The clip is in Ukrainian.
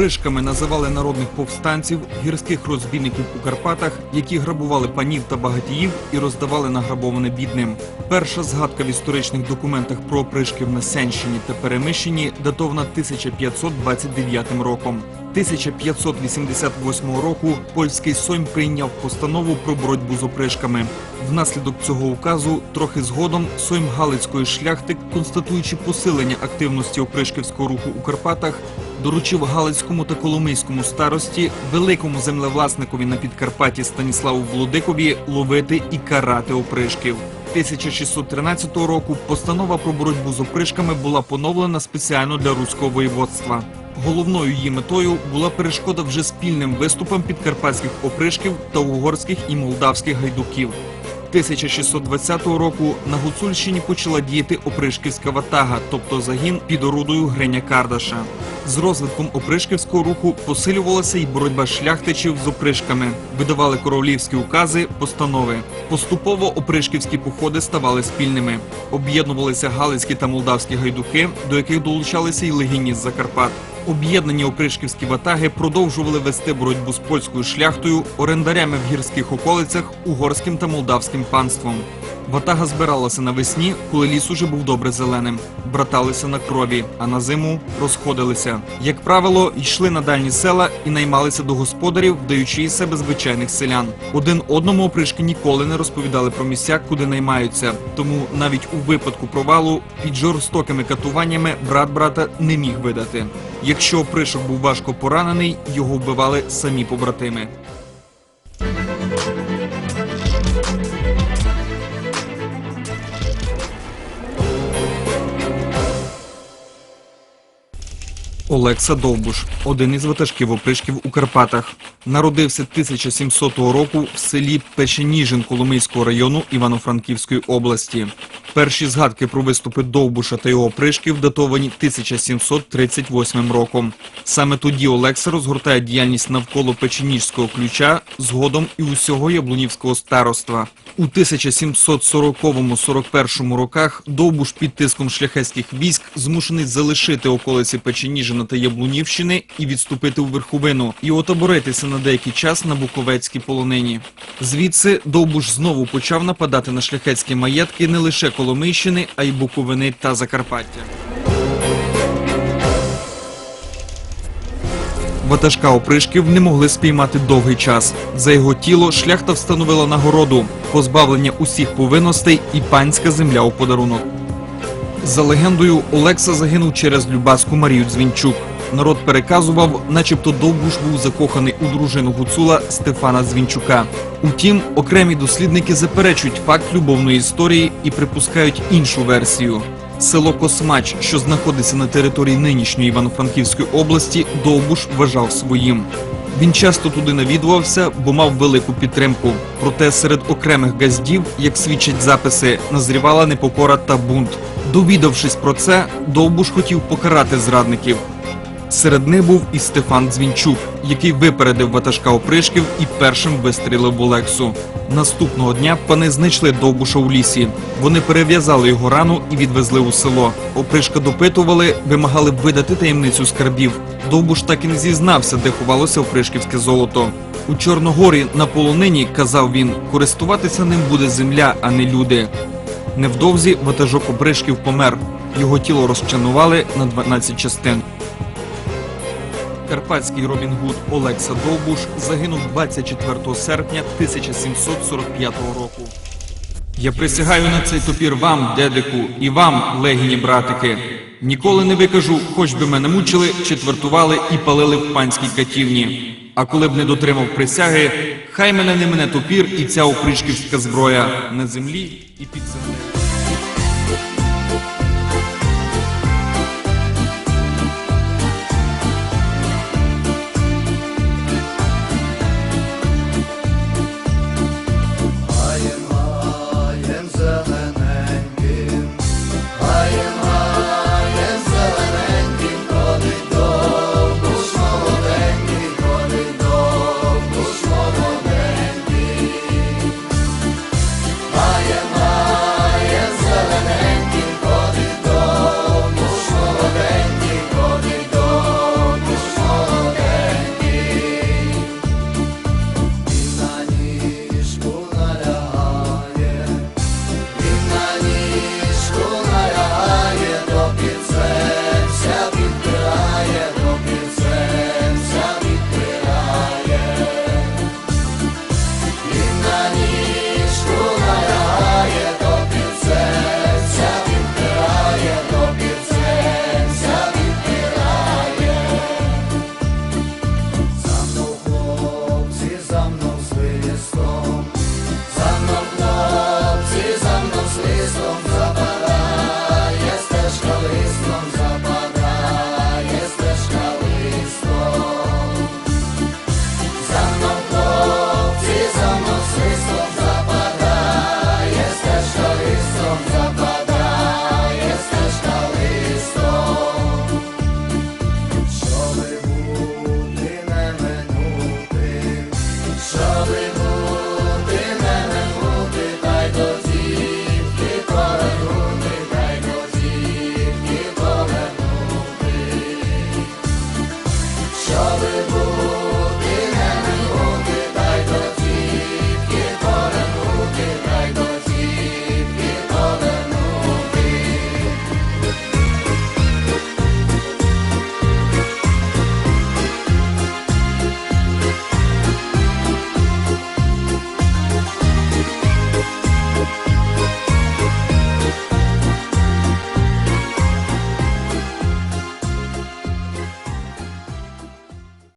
Опришками називали народних повстанців, гірських розбійників у Карпатах, які грабували панів та багатіїв і роздавали награбоване бідним. Перша згадка в історичних документах про опришків на Сенщині та Перемищині датована 1529 роком. 1588 року польський Сойм прийняв постанову про боротьбу з опришками. Внаслідок цього указу трохи згодом Сойм Галицької шляхти, констатуючи посилення активності опришківського руху у Карпатах, доручив Галицькому та Коломийському старості, великому землевласникові на Підкарпатті Станіславу Володикові ловити і карати опришків. 1613 року постанова про боротьбу з опришками була поновлена спеціально для руського воєводства. Головною її метою була перешкода вже спільним виступам підкарпатських опришків та угорських і молдавських гайдуків. 1620 року на Гуцульщині почала діяти опришківська ватага, тобто загін під орудою Греня Кардаша. З розвитком опришківського руху посилювалася й боротьба шляхтичів з опришками. Видавали королівські укази, постанови. Поступово опришківські походи ставали спільними. Об'єднувалися галицькі та молдавські гайдуки, до яких долучалися й легіні з Закарпат. Об'єднані опришківські ватаги продовжували вести боротьбу з польською шляхтою, орендарями в гірських околицях, угорським та молдавським панством. Ватага збиралася навесні, коли ліс уже був добре зеленим. Браталися на крові, а на зиму розходилися. Як правило, йшли на дальні села і наймалися до господарів, вдаючи із себе звичайних селян. Один одному опришки ніколи не розповідали про місця, куди наймаються. Тому навіть у випадку провалу під жорстокими катуваннями брат брата не міг видати. Якщо опришок був важко поранений, його вбивали самі побратими. Олекса Довбуш, один із ватажків опришків у Карпатах. Народився 1700 року в селі Печеніжин Коломийського району Івано-Франківської області. Перші згадки про виступи Довбуша та його опришків датовані 1738 роком. Саме тоді Олекса розгортає діяльність навколо Печеніжського ключа, згодом і усього Яблунівського староства. У 1740-41 роках Довбуш під тиском шляхетських військ змушений залишити околиці Печеніжина та Яблунівщини і відступити у верховину і отаборитися на деякий час на Буковецькій полонині. Звідси Довбуш знову почав нападати на шляхетські маєтки не лише Коломийщини, а й Буковини та Закарпаття. Ватажка опришків не могли спіймати довгий час. За його тіло шляхта встановила нагороду, позбавлення усіх повинностей і панська земля у подарунок. За легендою, Олекса загинув через Любаску Марію Дзвінчук. Народ переказував, начебто Довбуш був закоханий у дружину гуцула Стефана Дзвінчука. Утім, окремі дослідники заперечують факт любовної історії і припускають іншу версію. Село Космач, що знаходиться на території нинішньої Івано-Франківської області, Довбуш вважав своїм. Він часто туди навідувався, бо мав велику підтримку. Проте серед окремих газдів, як свідчать записи, назрівала непокора та бунт. Довідавшись про це, Довбуш хотів покарати зрадників. Серед них був і Стефан Дзвінчук, який випередив ватажка опришків і першим вистрілив в Олексу. Наступного дня пани знайшли Довбуша у лісі. Вони перев'язали його рану і відвезли у село. Опришка допитували, вимагали видати таємницю скарбів. Довбуш так і не зізнався, де ховалося опришківське золото. У Чорногорі на полонині, казав він, користуватися ним буде земля, а не люди. Невдовзі ватажок опришків помер. Його тіло розчанували на 12 частин. Карпатський Робін Гуд Олекса Довбуш загинув 24 серпня 1745 року. Я присягаю на цей топір вам, дедику, і вам, легіні братики. Ніколи не викажу, хоч би мене мучили, четвертували і палили в панській катівні. А коли б не дотримав присяги, хай мене не мене топір і ця опришківська зброя на землі і під землею.